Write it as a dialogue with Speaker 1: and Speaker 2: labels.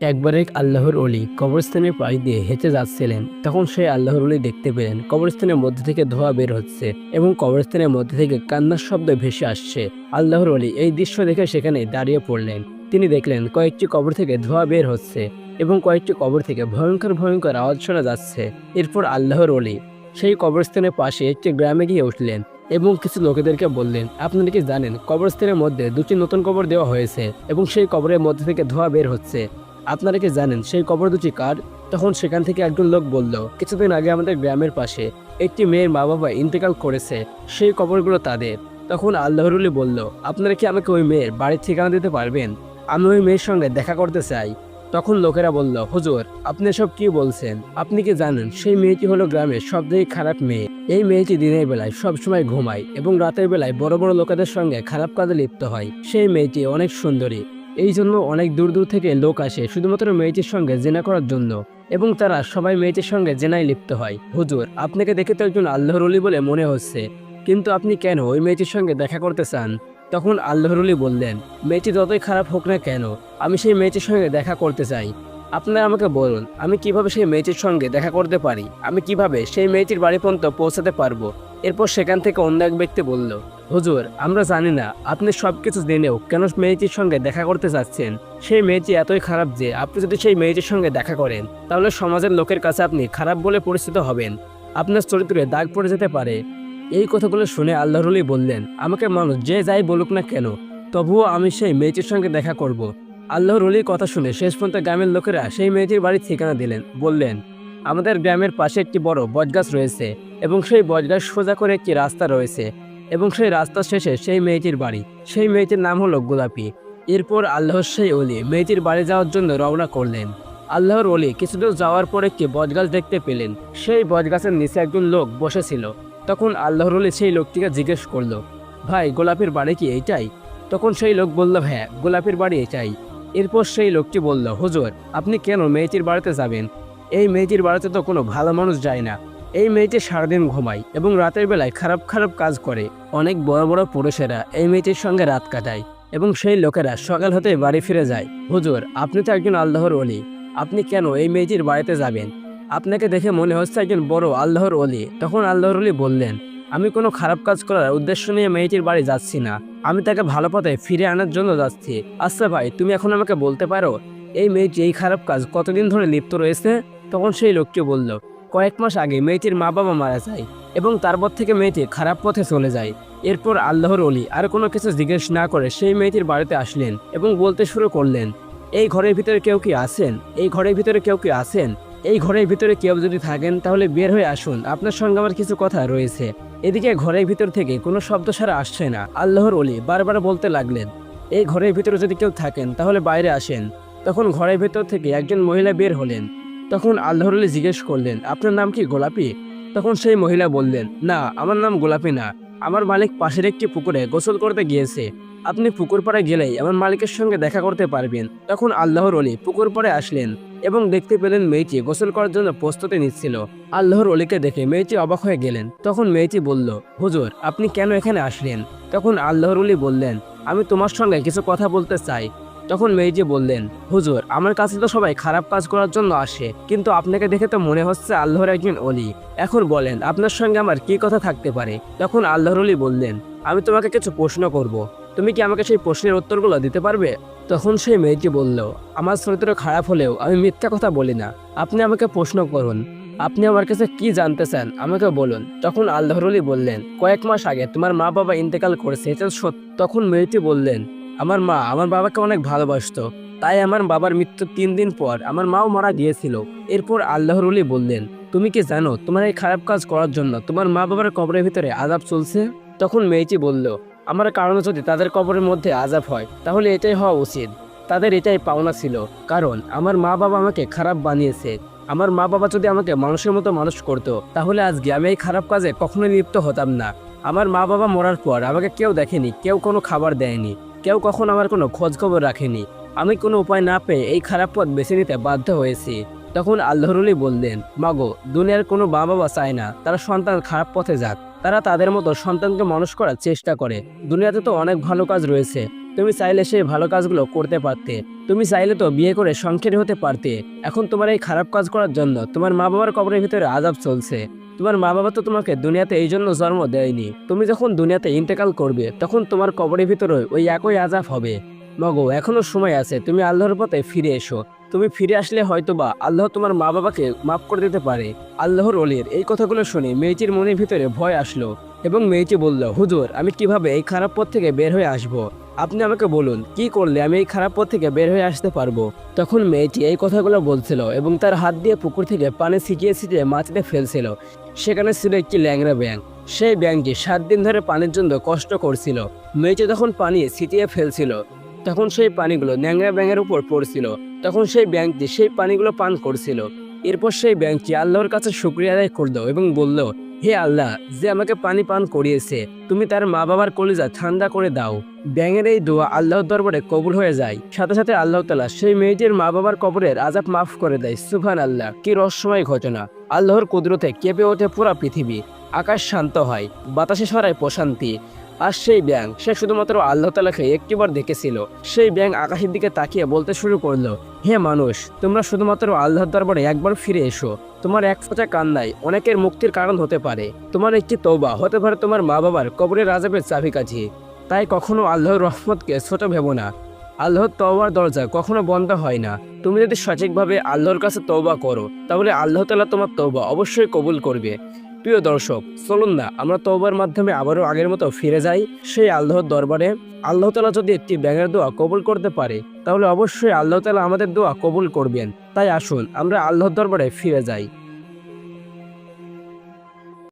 Speaker 1: একবার এক আল্লাহর অলি কবরস্থানের পাশ দিয়ে হেঁটে যাচ্ছিলেন। তখন সেই আল্লাহর অলি দেখতে পেলেন। কবরস্থানের মধ্যে থেকে ধোঁয়া বের হচ্ছে এবং কবরস্থানের মধ্যে থেকে কান্নার শব্দ ভেসে আসছে। আল্লাহর অলি এই দৃশ্য দেখে সেখানে দাঁড়িয়ে পড়লেন। তিনি দেখলেন, কয়েকটি কবর থেকে ধোঁয়া বের হচ্ছে এবং কয়েকটি কবর থেকে ভয়ঙ্কর ভয়ঙ্কর আওয়াজ শোনা যাচ্ছে। এরপর আল্লাহর অলি সেই কবরস্থানের পাশে একটি গ্রামে গিয়ে উঠলেন এবং কিছু লোকেদেরকে বললেন, আপনারা কি জানেন, কবরস্থানের মধ্যে দুটি নতুন কবর দেওয়া হয়েছে এবং সেই কবরের মধ্যে থেকে ধোঁয়া বের হচ্ছে। আপনারা কি জানেন সেই কবর দুটি কার? তখন সেখান থেকে একজন লোক বলল, কিছুদিন আগে আমাদের গ্রামের পাশে একটি মেয়ের মা বাবা ইন্তেকাল করেছে, সেই কবরগুলো তাদের। তখন আল্লাহরুলি বলল, আপনারা কি আমাকে ওই মেয়ের বাড়ির ঠিকানা দিতে পারবেন? আমি ওই মেয়ের সঙ্গে দেখা করতে চাই। তখন লোকেরা বলল, হুজুর, আপনি সব কি বলছেন? আপনি কি জানেন সেই মেয়েটি হলো গ্রামের সবথেকে খারাপ মেয়ে? এই মেয়েটি দিনের বেলায় সবসময় ঘুমায় এবং রাতের বেলায় বড় বড় লোকেদের সঙ্গে খারাপ কাজে লিপ্ত হয়। সেই মেয়েটি অনেক সুন্দরী। এই জন্য অনেক দূর দূর থেকে লোক আসে শুধুমাত্র মেয়েটির সঙ্গে জেনা করার জন্য। এবং তারা সবাই মেয়েটির সঙ্গে জেনায় লিপ্ত হয়। হুজুর, আপনাকে দেখে তো একজন আল্লাহরুলি বলে মনে হচ্ছে। কিন্তু আপনি কেন ওই মেয়েটির সঙ্গে দেখা করতে চান? তখন আল্লাহরুলি বললেন, মেয়েটি যতই খারাপ হোক না কেন, আমি সেই মেয়েটির সঙ্গে দেখা করতে চাই। আপনারা আমাকে বলুন, আমি কীভাবে সেই মেয়েটির সঙ্গে দেখা করতে পারি? আমি কীভাবে সেই মেয়েটির বাড়ি পর্যন্ত পৌঁছাতে পারব? এরপর সেখান থেকে অন্য এক ব্যক্তি বলল, হুজুর, আমরা জানি না, আপনি সব কিছু জেনেও কেন মেয়েটির সঙ্গে দেখা করতে চাচ্ছেন সেই মেয়েটি এতই খারাপ যে আপনি যদি সেই মেয়েটির সঙ্গে দেখা করেন, তাহলে সমাজের লোকের কাছে আপনি খারাপ বলে পরিচিত হবেন। আপনার চরিত্রে দাগ পড়ে যেতে পারে। এই কথাগুলো শুনে আল্লাহরুলি বললেন, আমাকে মানুষ যে যাই বলুক না কেন, তবুও আমি সেই মেয়েটির সঙ্গে দেখা করব। আল্লাহর অলির কথা শুনে শেষ পর্যন্ত গ্রামের লোকেরা সেই মেয়েটির বাড়ির ঠিকানা দিলেন, বললেন, আমাদের গ্রামের পাশে একটি বড় বটগাছ রয়েছে এবং সেই বটগাছ সোজা করে একটি রাস্তা রয়েছে এবং সেই রাস্তার শেষে সেই মেয়েটির বাড়ি। সেই মেয়েটির নাম হলো গোলাপি। এরপর আল্লাহর সেই অলি মেয়েটির বাড়ি যাওয়ার জন্য রওনা করলেন। আল্লাহর অলি কিছুদূর যাওয়ার পর একটি বটগাছ দেখতে পেলেন। সেই বটগাছের নিচে একজন লোক বসেছিল। তখন আল্লাহর অলি সেই লোকটিকে জিজ্ঞেস করল, ভাই, গোলাপের বাড়ি কি এইটাই? তখন সেই লোক বলল হ্যাঁ গোলাপের বাড়ি এটাই। এরপর সেই লোকটি বলল, হুজুর, আপনি কেন মেয়েটির বাড়িতে যাবেন? এই মেয়েটির বাড়িতে তো কোনো ভালো মানুষ যায় না। এই মেয়েটি সারাদিন ঘুমায় এবং রাতের বেলায় খারাপ খারাপ কাজ করে। অনেক বড় বড় পুরুষেরা এই মেয়েটির সঙ্গে রাত কাটায় এবং সেই লোকেরা সকাল হতে বাড়ি ফিরে যায়। হুজুর, আপনি তো একজন আল্লাহর অলি আপনি কেন এই মেয়েটির বাড়িতে যাবেন? আপনাকে দেখে মনে হচ্ছে একজন বড় আল্লাহর অলি তখন আল্লাহর অলি বললেন আমি কোনো খারাপ কাজ করার উদ্দেশ্য নিয়ে মেয়েটির বাড়ি যাচ্ছি না। আমি তাকে ভালো পথে ফিরে আনার জন্য যাচ্ছি। আচ্ছা ভাই, তুমি এখন আমাকে বলতে পারো, এই মেয়েটি এই খারাপ কাজ কতদিন ধরে লিপ্ত রয়েছে? তখন সেই লোকটি বলল, কয়েক মাস আগে মেয়েটির মা বাবা মারা যায় এবং তারপর থেকে মেয়েটি খারাপ পথে চলে যায়। এরপর আল্লাহর অলি আর কোনো কিছু জিজ্ঞেস না করে সেই মেয়েটির বাড়িতে আসলেন এবং বলতে শুরু করলেন, এই ঘরের ভিতরে কেউ কি আছেন? এই ঘরের ভিতরে কেউ কি আছেন? এই ঘরের ভিতরে কেউ যদি থাকেন তাহলে বের হয়ে আসুন। আপনার সঙ্গে আমার কিছু কথা রয়েছে। এদিকে ঘরের ভিতর থেকে কোনো শব্দ ছাড়া আসছে না। আল্লাহর অলি বারবার বলতে লাগলেন, এই ঘরের ভিতরে যদি কেউ থাকেন, তাহলে বাইরে আসেন। তখন ঘরের ভিতর থেকে একজন মহিলা বের হলেন। তখন আল্লাহর আলী জিজ্ঞেস করলেন, আপনার নাম কি, গোলাপি? তখন সেই মহিলা বললেন, না, আমার নাম গোলাপি না। আমার মালিক পাশের একটি পুকুরে গোসল করতে গিয়েছে। আপনি পুকুর পাড়ে গেলেই আমার মালিকের সঙ্গে দেখা করতে পারবেন। তখন আল্লাহর অলি পুকুর পাড়ে আসলেন এবং দেখতে পেলেন মেয়েটি গোসল করার জন্য প্রস্তুতি নিচ্ছিল। আল্লাহর অলিকে দেখে মেয়েটি অবাক হয়ে গেলেন। তখন মেয়েটি বলল, হুজুর, আপনি কেন এখানে আসলেন? তখন আল্লাহর অলি বললেন, আমি তোমার সঙ্গে কিছু কথা বলতে চাই। তখন মেয়েটি বললেন, হুজুর, আমার কাছে তো সবাই খারাপ কাজ করার জন্য আসে, কিন্তু আপনাকে দেখে তো মনে হচ্ছে আল্লাহর একজন অলি। এখন বলেন, আপনার সঙ্গে আমার কি কথা থাকতে পারে? তখন আল্লাহর অলি বললেন, আমি তোমাকে কিছু প্রশ্ন করব। তুমি কি আমাকে সেই প্রশ্নের উত্তরগুলো দিতে পারবে? তখন সেই মেয়েটি বলল, আমার চরিত্র খারাপ হলেও আমি মিথ্যা কথা বলি না। আপনি আমাকে প্রশ্ন করুন। আপনি আমার কাছে কি জানতে চান, আমাকে বলুন। তখন আল্লাহরুলি বললেন, কয়েক মাস আগে তোমার মা বাবা ইন্তেকাল করেছে, এটা সত্য তখন মেয়েটি বললেন, আমার মা আমার বাবাকে অনেক ভালোবাসতো, তাই আমার বাবার মৃত্যু তিন দিন পর আমার মাও মারা গিয়েছিল। এরপর আল্লাহরুলি বললেন, তুমি কি জানো, তোমার এই খারাপ কাজ করার জন্য তোমার মা বাবার কবরের ভিতরে আজাব চলছে? তখন মেয়েটি বলল আমার কারণে যদি তাদের কবরের মধ্যে আজাব হয়, তাহলে এটাই হওয়া উচিত। তাদের এটাই পাওনা ছিল। কারণ আমার মা বাবা আমাকে খারাপ বানিয়েছে। আমার মা বাবা যদি আমাকে মানুষের মতো মানুষ করতো, তাহলে আজকে আমি এই খারাপ কাজে কখনোই লিপ্ত হতাম না। আমার মা বাবা মরার পর আমাকে কেউ দেখেনি, কেউ কোনো খাবার দেয়নি, কেউ কখন আমার কোনো খোঁজ খবর রাখেনি। আমি কোনো উপায় না পেয়ে এই খারাপ পথ বেছে নিতে বাধ্য হয়েছি। তখন আল্লাহরুলি বললেন, মাগো, দুনিয়ার কোনো মা বাবা চায় না, তারা সন্তান খারাপ পথে যাক। তারা তাদের মতো সন্তানকে মানুষ করার চেষ্টা করে। দুনিয়াতে তো অনেক ভালো কাজ রয়েছে। তুমি চাইলে সেই ভালো কাজগুলো করতে পারতে। তুমি চাইলে তো বিয়ে করে সংসারী হতে পারতে। এখন তোমার এই খারাপ কাজ করার জন্য তোমার মা বাবার কবরের ভিতরে আজাব চলছে। তোমার মা বাবা তো তোমাকে দুনিয়াতে এই জন্য জন্ম দেয়নি। তুমি যখন দুনিয়াতে ইন্তেকাল করবে, তখন তোমার কবরের ভিতরে ওই একই আজাব হবে। মগো, এখনও সময় আছে, তুমি আল্লাহর পথে ফিরে এসো। তুমি ফিরে আসলে হয়তোবা আল্লাহ তোমার মা বাবাকে মাফ করে দিতে পারে। আল্লাহর অলির এই কথাগুলো শুনে মেয়েটির মনের ভিতরে ভয় আসলো এবং মেয়েটি বলল, হুজুর, আমি কীভাবে এই খারাপ পথ থেকে বের হয়ে আসব। আপনি আমাকে বলুন, কি করলে আমি এই খারাপ পথ থেকে বের হয়ে আসতে পারব? তখন মেয়েটি এই কথাগুলো বলছিল এবং তার হাত দিয়ে পুকুর থেকে পানি ছিটিয়ে ছিটিয়ে মাটিতে ফেলছিল। সেখানে ছিল একটি ল্যাংরা ব্যাং সেই ব্যাংকটি সাত দিন ধরে পানির জন্য কষ্ট করছিল। মেয়েটি তখন পানি ছিটিয়ে ফেলছিল। তখন সেই পানিগুলো ন্যাংরা ব্যাঙের উপর পড়ছিল। তখন সেই ব্যাংকটি সেই পানিগুলো পান করছিল। এরপর সেই ব্যাংকটি আল্লাহর কাছে শুক্রিয়া আদায় করল এবং বলল, হে আল্লাহ, যে আমাকে পানি পান করিয়েছে, তুমি তার মা বাবার কলিজা ঠান্ডা করে দাও। ব্যাঙের এই দোয়া আল্লাহর দরবারে কবুল হয়ে যায়। সাথে সাথে আল্লাহ তালা সেই মেয়েটির মা বাবার কবরের আজাব মাফ করে দেয়। সুফান আল্লাহ কি রহস্যময় ঘটনা। আল্লাহর কুদরতে কেঁপে ওঠে পুরা পৃথিবী। আকাশ শান্ত হয়, বাতাসে সরায় প্রশান্তি। আর সেই ব্যাং সে শুধুমাত্র আল্লাহ তালাকে একটিবার দেখেছিল। সেই ব্যাং আকাশের দিকে তাকিয়ে বলতে শুরু করল, হে মানুষ, তোমরা শুধুমাত্র আল্লাহর দরবারে একবার ফিরে এসো। তোমার এক ফোঁটা কান্নাই অনেকের মুক্তির কারণ হতে পারে। তোমার একটি তৌবা হতে পারে তোমার মা বাবার কবরের আজাবের চাবিকাঠি। তাই কখনো আল্লাহর রহমতকে ছোট ভেবো না। আল্লাহর তওবার দরজা কখনো বন্ধ হয় না। তুমি যদি সঠিকভাবে আল্লাহর কাছে তওবা করো, তাহলে আল্লাহ তালা তোমার তওবা অবশ্যই কবুল করবে। প্রিয় দর্শক, চলুন না, আমরা তওবার মাধ্যমে আবারও আগের মতো ফিরে যাই। সেই আল্লাহর দরবারে, আল্লাহ তালা যদি একটি ব্যাঙের দোয়া কবুল করতে পারে, তাহলে অবশ্যই আল্লাহ তালা আমাদের দোয়া কবুল করবেন। তাই আসুন, আমরা আল্লাহর দরবারে ফিরে যাই।